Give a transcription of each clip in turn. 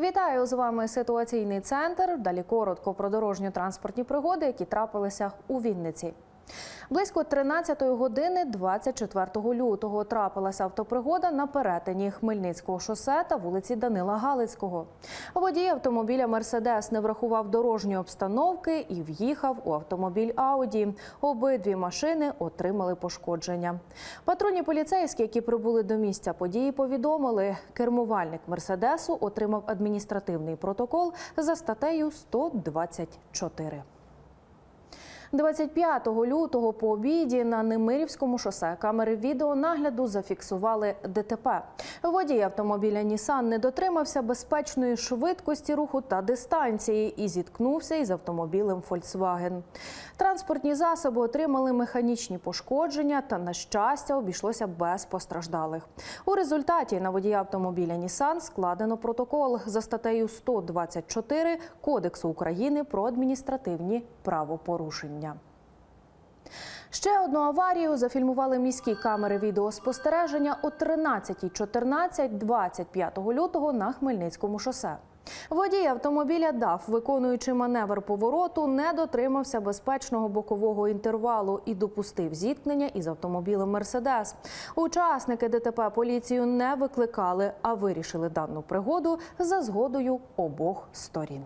Вітаю з вами ситуаційний центр. Далі коротко про дорожньо-транспортні пригоди, які трапилися у Вінниці. Близько 13 години 24 лютого трапилася автопригода на перетині Хмельницького шосе та вулиці Данила Галицького. Водій автомобіля Мерседес не врахував дорожньої обстановки і в'їхав у автомобіль Ауді. Обидві машини отримали пошкодження. Патрульні поліцейські, які прибули до місця події, повідомили, кермувальник Мерседесу отримав адміністративний протокол за статтею 124. 25 лютого по обіді на Немирівському шосе камери відеонагляду зафіксували ДТП. Водій автомобіля Нісан не дотримався безпечної швидкості руху та дистанції і зіткнувся із автомобілем Volkswagen. Транспортні засоби отримали механічні пошкодження та, на щастя, обійшлося без постраждалих. У результаті на водія автомобіля Нісан складено протокол за статтею 124 Кодексу України про адміністративні правопорушення. Ще одну аварію зафільмували міські камери відеоспостереження о 13.14 25 лютого на Хмельницькому шосе. Водій автомобіля ДАФ, виконуючи маневр повороту, не дотримався безпечного бокового інтервалу і допустив зіткнення із автомобілем Мерседес. Учасники ДТП поліцію не викликали, а вирішили дану пригоду за згодою обох сторін.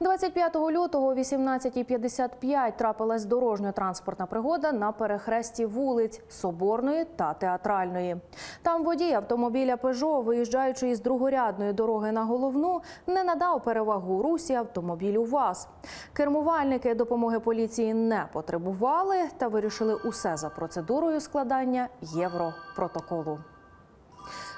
25 лютого о 18.55 трапилась дорожньо-транспортна пригода на перехресті вулиць Соборної та Театральної. Там водій автомобіля «Пежо», виїжджаючи із другорядної дороги на головну, не надав перевагу русі автомобілю ВАЗ. Кермувальники допомоги поліції не потребували та вирішили усе за процедурою складання європротоколу.